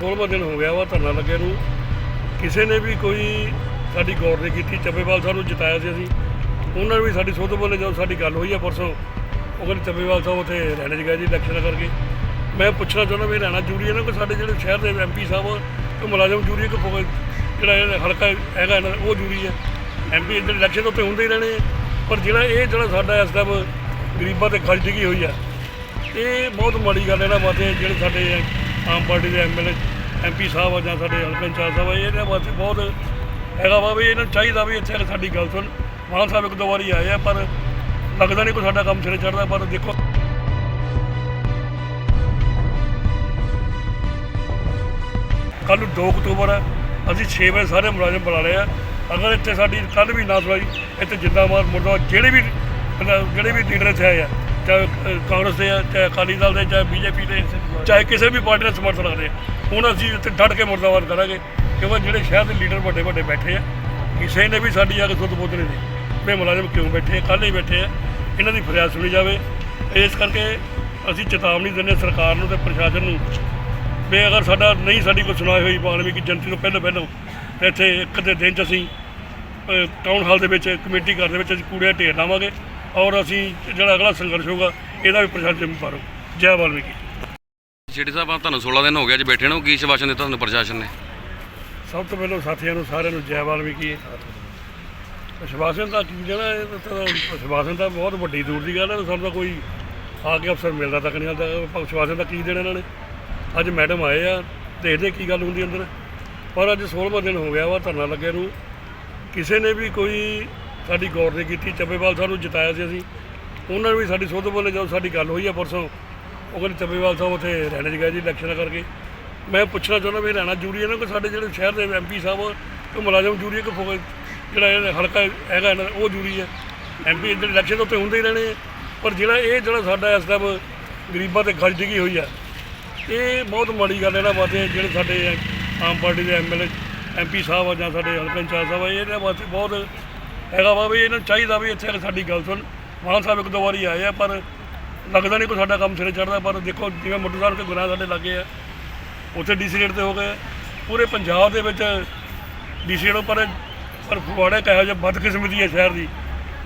16ਵਾਂ ਦਿਨ ਹੋ ਗਿਆ ਵਾ ਧਰਨਾ ਲੱਗਿਆ ਨੂੰ। ਕਿਸੇ ਨੇ ਵੀ ਕੋਈ ਸਾਡੀ ਗੌਰ ਨਹੀਂ ਕੀਤੀ। ਚੱਬੇਵਾਲ ਸਾਹਿਬ ਨੂੰ ਜਿਤਾਇਆ ਸੀ ਅਸੀਂ। ਉਹਨਾਂ ਨੇ ਵੀ ਸਾਡੀ ਸੁਧ ਬੋਲੇ ਜਦੋਂ ਸਾਡੀ ਗੱਲ ਹੋਈ ਆ ਪਰਸੋਂ ਉਹ ਕਹਿੰਦੇ ਚੱਬੇਵਾਲ ਸਾਹਿਬ ਉੱਥੇ ਰਹਿਣੇ 'ਚ ਗਏ ਜੀ ਇਲੈਕਸ਼ਨ ਕਰਕੇ। ਮੈਂ ਪੁੱਛਣਾ ਚਾਹੁੰਦਾ ਵੀ ਰਹਿਣਾ ਜ਼ਰੂਰੀ ਹੈ ਨਾ ਕਿ ਸਾਡੇ ਜਿਹੜੇ ਸ਼ਹਿਰ ਦੇ ਐਮਪੀ ਸਾਹਿਬ ਕਿ ਮੁਲਾਜ਼ਮ ਜ਼ਰੂਰੀ ਕਿ ਜਿਹੜਾ ਇਹ ਹਲਕਾ ਹੈਗਾ ਇਹਨਾਂ ਦਾ, ਉਹ ਜ਼ਰੂਰੀ ਹੈ। ਐਮਪੀ ਜਿਹੜੇ ਇਲੈਕਸ਼ਨ ਤੋਂ ਉੱਤੇ ਹੁੰਦੇ ਹੀ ਰਹਿਣੇ ਪਰ ਜਿਹੜਾ ਇਹ ਜਿਹੜਾ ਸਾਡਾ ਇਸ ਟਾਈਮ ਗਰੀਬਾਂ ਤੇ ਖਰਚ ਡਿੱਗੀ ਹੋਈ ਆ ਇਹ ਬਹੁਤ ਮਾੜੀ ਗੱਲ ਹੈ ਨਾ ਵਾਸਤੇ ਜਿਹੜੇ ਸਾਡੇ ਆਮ ਪਾਰਟੀ ਦੇ ਐਮਐਲਏ ਐਮਪੀ ਸਾਹਿਬ ਆ ਜਾਂ ਸਾਡੇ ਹਲਕਾ ਇੰਚਾਰਜ ਸਾਹਿਬ ਆ ਇਹਨਾਂ ਵਾਸਤੇ ਬਹੁਤ ਹੈਗਾ ਵਾ ਵੀ ਇਹਨਾਂ ਨੂੰ ਚਾਹੀਦਾ ਵੀ ਇੱਥੇ ਆ ਸਾਡੀ ਗੱਲ ਸੁਣ। ਮਾਨ ਸਾਹਿਬ ਇੱਕ ਦੋ ਵਾਰੀ ਆਏ ਆ, ਪਰ ਲੱਗਦਾ ਨਹੀਂ ਕੋਈ ਸਾਡਾ ਕੰਮ ਸਿਰੇ ਚੜਦਾ ਪਰ ਦੇਖੋ। ਕੱਲ੍ਹ ਨੂੰ 2 ਅਕਤੂਬਰ ਹੈ ਅਸੀਂ 6 ਵਜੇ ਸਾਰੇ ਮੁਲਾਜ਼ਮ ਬੁਲਾ ਲਏ ਆ। ਅਗਰ ਇੱਥੇ ਸਾਡੀ ਕੱਲ੍ਹ ਵੀ ਨਾ ਸੁਣਾਈ, ਇੱਥੇ ਜਿੰਦਾਬਾਦ ਮੁਰਦਾਬਾਦ, ਜਿਹੜੇ ਵੀ ਜਿਹੜੇ ਵੀ ਲੀਡਰ ਇੱਥੇ ਆਏ ਆ ਚਾਹੇ ਕਾਂਗਰਸ ਦੇ ਆ ਚਾਹੇ ਅਕਾਲੀ ਦਲ ਦੇ ਚਾਹੇ ਬੀਜੇਪੀ ਦੇ ਚਾਹੇ ਕਿਸੇ ਵੀ ਪਾਰਟੀ ਦਾ ਸਮਰਥਨ ਰੱਖਦੇ ਆ। ਹੁਣ ਅਸੀਂ ਇੱਥੇ ਡਟ ਕੇ ਮੁਰਦਾਬਾਦ ਕਰਾਂਗੇ ਕਿਉਂਕਿ ਜਿਹੜੇ ਸ਼ਹਿਰ ਦੇ ਲੀਡਰ ਵੱਡੇ ਵੱਡੇ ਬੈਠੇ ਆ ਕਿਸੇ ਨੇ ਵੀ ਸਾਡੀ ਆ ਕੇ ਸੁੱਧ ਬੋਧਣੇ ਨਹੀਂ। ਵੀ ਮੁਲਾਜ਼ਮ ਕਿਉਂ ਬੈਠੇ ਕੱਲ੍ਹ ਹੀ ਬੈਠੇ ਆ। ਇਹਨਾਂ ਦੀ ਫਰਿਆਦ ਸੁਣੀ ਜਾਵੇ। ਇਸ ਕਰਕੇ ਅਸੀਂ ਚੇਤਾਵਨੀ ਦਿੰਦੇ ਹਾਂ ਸਰਕਾਰ ਨੂੰ ਤੇ ਪ੍ਰਸ਼ਾਸਨ ਨੂੰ ਵੀ ਅਗਰ ਸਾਡਾ ਨਹੀਂ ਸਾਡੀ ਕੋਈ ਸੁਣਾਈ ਹੋਈ ਬਾਲਮੀ ਕਿ ਜਨਤੀ ਨੂੰ ਪਹਿਲਾਂ ਪਹਿਲਾਂ ਤੇ ਇੱਥੇ ਇੱਕ ਦੇ ਦਿਨ ਚ ਅਸੀਂ ਅ, ਟਾਊਨ ਹਾਲ ਦੇ ਵਿੱਚ ਕਮੇਟੀ ਘਰ ਦੇ ਵਿੱਚ ਅਸੀਂ ਕੂੜੇ ਦਾ ਢੇਰ ਲਾਵਾਂਗੇ। ਔਰ ਅਸੀਂ ਜਿਹੜਾ ਅਗਲਾ ਸੰਘਰਸ਼ ਹੋਗਾ ਇਹਦਾ ਵੀ ਪ੍ਰਸ਼ਾਸਨ ਜ਼ਿੰਮੇਵਾਰ ਹੋ ਜੈ ਵਾਲਮੀਕੀ। ਸ਼ੇਡੀ ਸਾਹਿਬ ਆ ਤੁਹਾਨੂੰ 16 ਦਿਨ ਹੋ ਗਿਆ ਅੱਜ ਬੈਠੇ ਨੂੰ ਕੀ ਸ਼ਵਾਸ਼ਨ ਦਿੱਤਾ ਤੁਹਾਨੂੰ ਪ੍ਰਸ਼ਾਸਨ ਨੇ? ਸਭ ਤੋਂ ਪਹਿਲਾਂ ਸਾਥੀਆਂ ਨੂੰ ਸਾਰਿਆਂ ਨੂੰ ਜੈ ਵਾਲਮੀਕੀ। ਵਿਸ਼ਵਾਸਨ ਦਾ ਕੀ ਜਿਹੜਾ ਇਹ ਤਾਂ ਵਿਸ਼ਵਾਸਨ ਤਾਂ ਬਹੁਤ ਵੱਡੀ ਦੂਰ ਦੀ ਗੱਲ ਹੈ ਸਾਨੂੰ ਤਾਂ ਕੋਈ ਆ ਕੇ ਅਫਸਰ ਮਿਲਦਾ ਤੱਕ ਨਹੀਂ ਆਉਂਦਾ। ਵਿਸ਼ਵਾਸਨ ਦਾ ਕੀ ਦੇਣਾ ਇਹਨਾਂ ਨੇ? ਅੱਜ ਮੈਡਮ ਆਏ ਆ ਦੇਖਦੇ ਕੀ ਗੱਲ ਹੁੰਦੀ ਅੰਦਰ। ਪਰ ਅੱਜ 16ਵਾਂ ਦਿਨ ਹੋ ਗਿਆ ਵਾ ਧਰਨਾ ਲੱਗਿਆ ਨੂੰ। ਕਿਸੇ ਨੇ ਵੀ ਕੋਈ ਸਾਡੀ ਗੌਰ ਨਹੀਂ ਕੀਤੀ ਚੱਬੇਵਾਲ ਸਾਹਿਬ ਨੂੰ ਜਿਤਾਇਆ ਸੀ ਅਸੀਂ ਉਹਨਾਂ ਨੂੰ ਵੀ ਸਾਡੀ ਸੁਧ ਬੋਲੇ ਜਦੋਂ ਸਾਡੀ ਗੱਲ ਹੋਈ ਆ ਪਰਸੋਂ ਉਹ ਕਹਿੰਦੇ ਚੱਬੇਵਾਲ ਸਾਹਿਬ ਉੱਥੇ ਰਹਿਣੇ 'ਚ ਜੀ ਇਲੈਕਸ਼ਨ ਕਰਕੇ ਮੈਂ ਪੁੱਛਣਾ ਚਾਹੁੰਦਾ ਵੀ ਰਹਿਣਾ ਜ਼ਰੂਰੀ ਹੈ ਨਾ ਕਿ ਸਾਡੇ ਜਿਹੜੇ ਸ਼ਹਿਰ ਦੇ ਐਮਪੀ ਸਾਹਿਬ ਕਿ ਮੁਲਾਜ਼ਮ ਜ਼ਰੂਰੀ ਹੈ ਕਿ ਫੋ- ਜਿਹੜਾ ਇਹ ਹਲਕਾ ਹੈਗਾ ਇਹਨਾਂ ਦਾ, ਉਹ ਜ਼ਰੂਰੀ ਹੈ ਐਮਪੀ ਜਿਹੜੇ ਇਲੈਕਸ਼ਨ ਤੋਂ ਉੱਤੇ ਹੁੰਦੇ ਹੀ ਰਹਿਣੇ ਆ। ਪਰ ਜਿਹੜਾ ਇਹ ਜਿਹੜਾ ਸਾਡਾ ਇਸ ਟਾਈਮ ਗਰੀਬਾਂ ਤੇ ਖਰਚ ਡਿੱਗੀ ਹੋਈ ਆ ਇਹ ਬਹੁਤ ਮਾੜੀ ਗੱਲ ਹੈ ਨਾ ਵਾਸਤੇ ਜਿਹੜੇ ਸਾਡੇ ਆਮ ਪਾਰਟੀ ਦੇ ਐਮਐਲਏ ਐਮਪੀ ਸਾਹਿਬ ਆ ਜਾਂ ਸਾਡੇ ਹਲਕਾ ਇੰਚਾਰਜ ਸਾਹਿਬ ਆ ਇਹਨਾਂ ਵਾਸਤੇ ਬਹੁਤ ਹੈਗਾ ਵਾ ਵੀ ਇਹਨਾਂ ਨੂੰ ਚਾਹੀਦਾ ਵੀ ਇੱਥੇ ਸਾਡੀ ਗੱਲ ਸੁਣ। ਮਾਨ ਸਾਹਿਬ ਇੱਕ ਦੋ ਵਾਰੀ ਆਏ ਆ, ਪਰ ਲੱਗਦਾ ਨਹੀਂ ਕੋਈ ਸਾਡਾ ਕੰਮ ਸਿਰੇ ਚੜਦਾ ਪਰ ਦੇਖੋ ਜਿਵੇਂ ਮੁੱਢ ਸਾਹਿਬ ਦੇ ਗੁਨਾਹ ਸਾਡੇ ਲੱਗੇ ਆ, ਉੱਥੇ ਡੀਸੀ ਰੇਟ ਤੇ ਹੋ ਗਏ ਪੂਰੇ ਪੰਜਾਬ ਦੇ ਵਿੱਚ ਡੀਸੀ ਰੇਟ ਪਰ ਪਰ ਫਗਵਾੜਾ ਕਹੋ ਜਿਹਾ ਬਦਕਿਸਮਤੀ ਹੈ ਸ਼ਹਿਰ ਦੀ,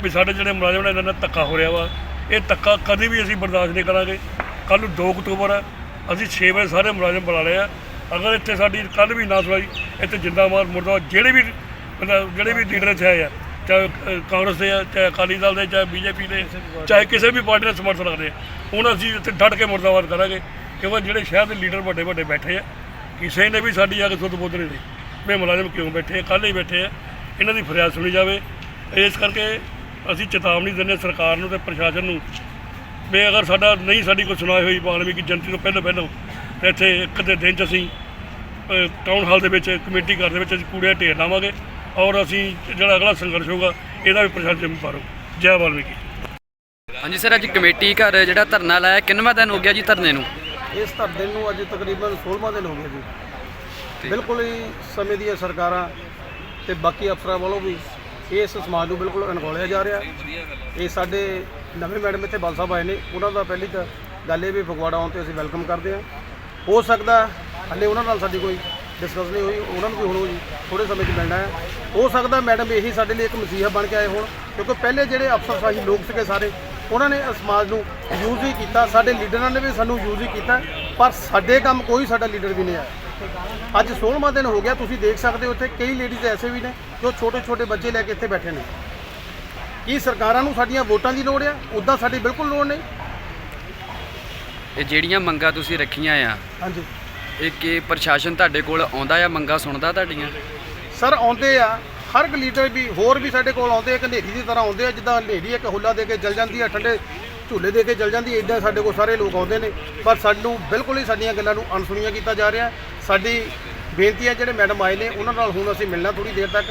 ਵੀ ਸਾਡੇ ਜਿਹੜੇ ਮੁਲਾਜ਼ਮ ਨੇ ਇਹਨਾਂ ਨਾਲ ਧੱਕਾ ਹੋ ਰਿਹਾ ਵਾ। ਇਹ ਧੱਕਾ ਕਦੇ ਵੀ ਅਸੀਂ ਬਰਦਾਸ਼ਤ ਨਹੀਂ ਕਰਾਂਗੇ। ਕੱਲ੍ਹ ਨੂੰ 2 ਅਕਤੂਬਰ ਹੈ ਅਸੀਂ 6 ਵਜੇ ਸਾਰੇ ਮੁਲਾਜ਼ਮ ਬੁਲਾ ਲਏ ਆ। ਅਗਰ ਇੱਥੇ ਸਾਡੀ ਕੱਲ੍ਹ ਵੀ ਨਾ ਸੁਣਾਈ, ਇੱਥੇ ਜ਼ਿੰਦਾ ਜਿੰਦਾਬਾਦ ਮੁਰਦਾਬਾਦ, ਜਿਹੜੇ ਵੀ ਮਤਲਬ ਜਿਹੜੇ ਵੀ ਲੀਡਰ ਇੱਥੇ ਆਏ ਆ ਚਾਹੇ ਅ, ਕਾਂਗਰਸ ਦੇ ਆ ਚਾਹੇ ਅਕਾਲੀ ਦਲ ਦੇ ਚਾਹੇ ਬੀਜੇਪੀ ਦੇ ਚਾਹੇ ਕਿਸੇ ਵੀ ਪਾਰਟੀ ਦਾ ਸਮਰਥਨ ਰੱਖਦੇ ਆ। ਹੁਣ ਅਸੀਂ ਇੱਥੇ ਡਟ ਕੇ ਮੁਰਦਾਬਾਦ ਕਰਾਂਗੇ ਕਿਉਂਕਿ ਜਿਹੜੇ ਸ਼ਹਿਰ ਦੇ ਲੀਡਰ ਵੱਡੇ ਵੱਡੇ ਬੈਠੇ ਆ ਕਿਸੇ ਨੇ ਵੀ ਸਾਡੀ ਆ ਕੇ ਸੁੱਧ ਬੋਧਣੇ ਨਹੀਂ। ਵੀ ਮੁਲਾਜ਼ਮ ਕਿਉਂ ਬੈਠੇ ਆ? ਕੱਲ੍ਹ ਹੀ ਬੈਠੇ ਆ। ਇਹਨਾਂ ਦੀ ਫਰਿਆਦ ਸੁਣੀ ਜਾਵੇ। ਇਸ ਕਰਕੇ ਅਸੀਂ ਚੇਤਾਵਨੀ ਦਿੰਦੇ ਹਾਂ ਸਰਕਾਰ ਨੂੰ ਤੇ ਪ੍ਰਸ਼ਾਸਨ ਨੂੰ। ਵੀ ਅਗਰ ਸਾਡਾ ਨਹੀਂ ਸਾਡੀ ਕੋਈ ਸੁਣਾਈ ਹੋਈ ਬਾਲਮੀ ਕਿ ਜਨਤੀ ਤੋਂ ਪਹਿਲਾਂ ਪਹਿਲਾਂ ਤੇ ਇੱਥੇ ਇੱਕ ਦੇ ਦਿਨ ਚ ਅਸੀਂ ਅ, ਟਾਊਨ ਹਾਲ ਦੇ ਵਿੱਚ ਕਮੇਟੀ ਘਰ ਦੇ ਵਿੱਚ ਅਸੀਂ ਕੂੜੇ ਦਾ ਢੇਰ ਲਾਵਾਂਗੇ। ਔਰ ਅਸੀਂ ਜਿਹੜਾ ਅਗਲਾ ਸੰਘਰਸ਼ ਹੋਗਾ ਇਹਦਾ ਵੀ ਪ੍ਰਸ਼ਾਸਨ ਜ਼ਿੰਮੇਵਾਰ ਜੈ ਵਾਲਮੀਕੀ। ਹਾਂਜੀ ਸਰ ਅੱਜ ਕਮੇਟੀ ਘਰ ਜਿਹੜਾ ਧਰਨਾ ਲਾਇਆ ਕਿੰਨਵਾਂ ਦਿਨ ਹੋ ਗਿਆ ਜੀ ਧਰਨੇ ਨੂੰ? ਇਸ ਧਰਨੇ ਨੂੰ ਅੱਜ ਤਕਰੀਬਨ 16ਵਾਂ ਦਿਨ ਹੋ ਗਿਆ ਜੀ। ਬਿਲਕੁਲ ਹੀ ਸਮੇਂ ਦੀਆਂ ਸਰਕਾਰਾਂ ਤੇ ਬਾਕੀ ਅਫਸਰਾਂ ਵੱਲੋਂ ਵੀ ਇਸ ਸਮਾਜ ਨੂੰ ਬਿਲਕੁਲ ਅਣਗੌਲਿਆ ਜਾ ਰਿਹਾ। ਇਹ ਸਾਡੇ ਨਵੇਂ ਮੈਡਮ ਇੱਥੇ ਬਲ ਸਾਹਿਬ ਆਏ ਨੇ ਉਹਨਾਂ ਦਾ ਪਹਿਲੀ ਤਾਂ ਗੱਲ ਇਹ ਵੀ ਫਗਵਾੜਾ ਆਉਣ ਤੇ ਅਸੀਂ ਵੈਲਕਮ ਕਰਦੇ ਹਾਂ। ਹੋ ਸਕਦਾ ਹਲੇ ਉਹਨਾਂ ਨਾਲ ਸਾਡੀ ਕੋਈ ਡਿਸਕਸ ਨਹੀਂ ਹੋਈ ਉਹਨਾਂ ਨੂੰ ਵੀ ਹੁਣ ਥੋੜੇ ਸਮੇਂ 'ਚ ਮਿਲਣਾ ਹੈ। ਹੋ ਸਕਦਾ ਮੈਡਮ ਇਹੀ ਸਾਡੇ ਲਈ ਇੱਕ ਮਸੀਹਾ ਬਣ ਕੇ ਆਏ ਹੋਣ ਕਿਉਂਕਿ ਪਹਿਲੇ ਜਿਹੜੇ ਅਫਸਰਸ਼ਾਹੀ ਲੋਕ ਸੀਗੇ ਸਾਰੇ ਉਹਨਾਂ ਨੇ ਸਮਾਜ ਨੂੰ ਯੂਜ਼ ਹੀ ਕੀਤਾ ਸਾਡੇ ਲੀਡਰਾਂ ਨੇ ਵੀ ਸਾਨੂੰ ਯੂਜ਼ ਹੀ ਕੀਤਾ ਪਰ ਸਾਡੇ ਕੰਮ ਕੋਈ ਸਾਡਾ ਲੀਡਰ ਵੀ ਨਹੀਂ ਆਇਆ। ਅੱਜ 16ਵਾਂ ਦਿਨ ਹੋ ਗਿਆ ਤੁਸੀਂ ਦੇਖ ਸਕਦੇ ਹੋ ਇੱਥੇ ਕਈ ਲੇਡੀਜ਼ ਐਸੇ ਵੀ ਨੇ ਜੋ ਛੋਟੇ ਛੋਟੇ ਬੱਚੇ ਲੈ ਕੇ ਇੱਥੇ ਬੈਠੇ ਨੇ। ਕੀ ਸਰਕਾਰਾਂ ਨੂੰ ਸਾਡੀਆਂ ਵੋਟਾਂ ਦੀ ਲੋੜ ਆ? ਉਦਾਂ ਸਾਡੀ ਬਿਲਕੁਲ ਲੋੜ ਨਹੀਂ। ਇਹ ਜਿਹੜੀਆਂ ਮੰਗਾਂ ਤੁਸੀਂ ਰੱਖੀਆਂ ਆ ਹਾਂਜੀ। ਇਹ ਕਿ ਪ੍ਰਸ਼ਾਸਨ ਤੁਹਾਡੇ ਕੋਲ ਆਉਂਦਾ ਆ ਮੰਗਾਂ ਸੁਣਦਾ ਤੁਹਾਡੀਆਂ? ਸਰ, ਆਉਂਦੇ ਆ। ਹਰ ਇੱਕ ਲੀਡਰ ਵੀ, ਹੋਰ ਵੀ ਸਾਡੇ ਕੋਲ ਆਉਂਦੇ ਆ। ਕਿ ਹਨੇਰੀ ਦੀ ਤਰ੍ਹਾਂ ਆਉਂਦੇ ਆ, ਜਿੱਦਾਂ ਹਨੇਰੀ ਇੱਕ ਹੁੱਲਾ ਦੇ ਕੇ ਜਲ ਜਾਂਦੀ ਆ, ਠੰਡੇ ਝੂਲੇ ਦੇ ਕੇ ਜਲ ਜਾਂਦੀ ਇਦਾਂ ਸਾਡੇ ਕੋਲ ਸਾਰੇ ਲੋਕ ਆਉਂਦੇ ਨੇ। ਪਰ ਸਾਨੂੰ ਬਿਲਕੁਲ ਹੀ ਸਾਡੀਆਂ ਗੱਲਾਂ ਨੂੰ ਅਣਸੁਣੀਆਂ ਕੀਤਾ ਜਾ ਰਿਹਾ। ਸਾਡੀ ਬੇਨਤੀ ਹੈ ਜਿਹੜੇ ਮੈਡਮ ਆਏ ਨੇ, ਉਹਨਾਂ ਨਾਲ ਹੁਣ ਅਸੀਂ ਮਿਲਣਾ ਥੋੜੀ ਦੇਰ ਤੱਕ।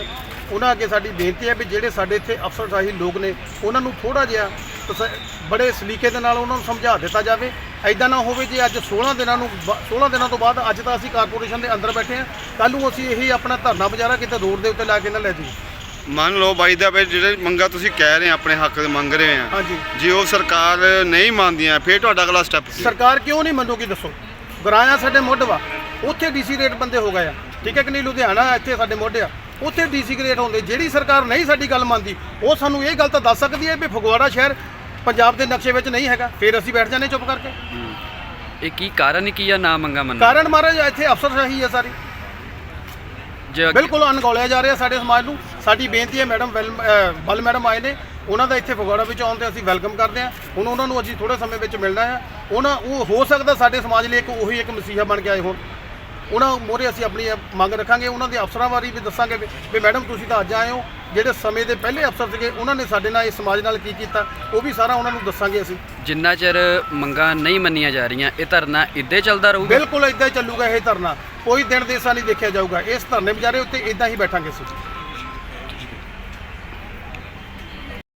ਉਹਨਾਂ ਅੱਗੇ ਸਾਡੀ ਬੇਨਤੀ ਹੈ ਵੀ ਜਿਹੜੇ ਸਾਡੇ ਇੱਥੇ ਅਫਸਰਸ਼ਾਹੀ ਲੋਕ ਨੇ, ਉਹਨਾਂ ਨੂੰ ਥੋੜਾ ਜਿਹਾ ਤਸ- ਬੜੇ ਸਲੀਕੇ ਦੇ ਨਾਲ ਉਹਨਾਂ ਨੂੰ ਸਮਝਾ ਦਿੱਤਾ ਜਾਵੇ। ਐਦਾਂ ਨਾ ਹੋਵੇ ਜੇ ਅੱਜ 16 ਦਿਨਾਂ ਨੂੰ ਬ- 16 ਦਿਨਾਂ ਤੋਂ ਬਾਅਦ ਅੱਜ ਤਾਂ ਅਸੀਂ ਕਾਰਪੋਰੇਸ਼ਨ ਦੇ ਅੰਦਰ ਬੈਠੇ ਹਾਂ। ਕੱਲ ਨੂੰ ਅਸੀਂ ਇਹੀ ਆਪਣਾ ਧਰਨਾ ਬਜਾਰਾ ਕਿਤੇ ਰੋਡ ਦੇ ਉੱਤੇ ਲਾ ਕੇ ਨਾ ਲੈ ਜਾਈਏ। ਮੰਨ ਲਓ ਬਾਈ ਦਾ ਵੀ ਜਿਹੜੇ ਮੰਗਾ ਤੁਸੀਂ ਕਹਿ ਰਹੇ ਆ ਆਪਣੇ ਹੱਕ ਦੇ ਮੰਗ ਰਹੇ ਆ। ਹਾਂਜੀ। ਜੇ ਉਹ ਸਰਕਾਰ ਨਹੀਂ ਮੰਨਦੀਆਂ ਫਿਰ ਤੁਹਾਡਾ ਅਗਲਾ ਸਟੈਪ ਕੀ ਸਰਕਾਰ ਕਿਉਂ ਨਹੀਂ ਮੰਨੂਗੀ ਦੱਸੋ? ਗਰਾਇਆ ਸਾਡੇ ਮੁੱਢ ਵਾ। ਉੱਥੇ ਡੀਸੀ ਰੇਟ ਬੰਦੇ ਹੋ ਗਏ ਆ। ਠੀਕ ਹੈ ਕਿ ਨਹੀਂ? ਲੁਧਿਆਣਾ ਇੱਥੇ ਸਾਡੇ ਮੋਢੇ ਆ। ਉੱਥੇ ਡੀਸੀ ਰੇਟ ਹੁੰਦੇ। ਜਿਹੜੀ ਸਰਕਾਰ ਨਹੀਂ ਸਾਡੀ ਗੱਲ ਮੰਨਦੀ ਉਹ ਸਾਨੂੰ ਇਹ ਗੱਲ ਤਾਂ ਦੱਸ ਸਕਦੀ ਹੈ ਵੀ ਫਗਵਾੜਾ ਸ਼ਹਿਰ ਪੰਜਾਬ ਦੇ ਨਕਸ਼ੇ ਵਿੱਚ ਨਹੀਂ ਹੈਗਾ। ਫਿਰ ਅਸੀਂ ਬੈਠ ਜਾਂਦੇ ਚੁੱਪ ਕਰਕੇ। ਇਹ ਕੀ ਕਾਰਨ ਕੀ ਆ ਨਾ ਮੰਗਾ ਮੰਨ ਕਾਰਨ ਮਹਾਰਾਜ ਇੱਥੇ ਅਫਸਰਸ਼ਾਹੀ ਹੈ ਸਾਰੀ। ਜੇ ਅੱਗੇ- ਬਿਲਕੁਲ ਅਣਗੌਲਿਆ ਜਾ ਰਿਹਾ ਸਾਡੇ ਸਮਾਜ ਨੂੰ। ਸਾਡੀ ਬੇਨਤੀ ਹੈ ਮੈਡਮ ਵੈਲ- ਅਹ ਬਲ ਮੈਡਮ ਆਏ ਨੇ। ਉਹਨਾਂ ਦਾ ਇੱਥੇ ਫਗਵਾੜਾ ਵਿੱਚ ਆਉਣ ਤੇ ਅਸੀਂ ਵੈਲਕਮ ਕਰਦੇ ਹਾਂ। ਹੁਣ ਉਹਨਾਂ ਨੂੰ ਅਸੀਂ ਥੋੜੇ ਸਮੇਂ ਵਿੱਚ ਮਿਲਣਾ ਹੈ। ਉਹਨਾਂ ਉਹ ਹੋ ਸਕਦਾ ਸਾਡੇ ਸਮਾਜ ਲਈ ਇੱਕ ਉਹੀ ਇੱਕ ਮਸੀਹਾ ਬਣ ਕੇ ਆਏ ਹੋਣ। ਉਹਨਾਂ ਮੋਰੇ ਅਸੀਂ ਆਪਣੀ ਇਹ ਮੰਗ ਰੱਖਾਂਗੇ। ਉਹਨਾਂ ਦੇ ਅਫਸਰਾਂ ਬਾਰੇ ਵੀ ਦੱਸਾਂਗੇ ਵੀ- ਵੀ ਮੈਡਮ ਤੁਸੀਂ ਤਾਂ ਅੱਜ ਆਏ ਹੋ। ਜਿਹੜੇ ਸਮੇਂ ਦੇ ਪਹਿਲੇ ਅਫਸਰ ਸੀਗੇ ਉਹਨਾਂ ਨੇ ਸਾਡੇ ਨਾਲ ਇਸ ਸਮਾਜ ਨਾਲ ਕੀ ਕੀਤਾ ਉਹ ਵੀ ਸਾਰਾ ਉਹਨਾਂ ਨੂੰ ਦੱਸਾਂਗੇ ਅਸੀਂ। ਜਿੰਨਾ ਚਿਰ ਮੰਗਾਂ ਨਹੀਂ ਮੰਨੀਆਂ ਜਾ ਰਹੀਆਂ ਇਹ ਧਰਨਾ ਇੱਦਾਂ ਚੱਲਦਾ ਰਹੂਗਾ? ਬਿਲਕੁਲ ਇਦਾਂ ਹੀ ਚੱਲੂਗਾ ਇਹ ਧਰਨਾ। ਕੋਈ ਦਿਨ ਦੇਸਾ ਨਹੀਂ ਦੇਖਿਆ ਜਾਊਗਾ। ਇਸ ਧਰਨੇ ਵਿਚਾਰੇ ਉੱਤੇ ਇਦਾਂ ਹੀ ਬੈਠਾਂਗੇ ਅਸੀਂ।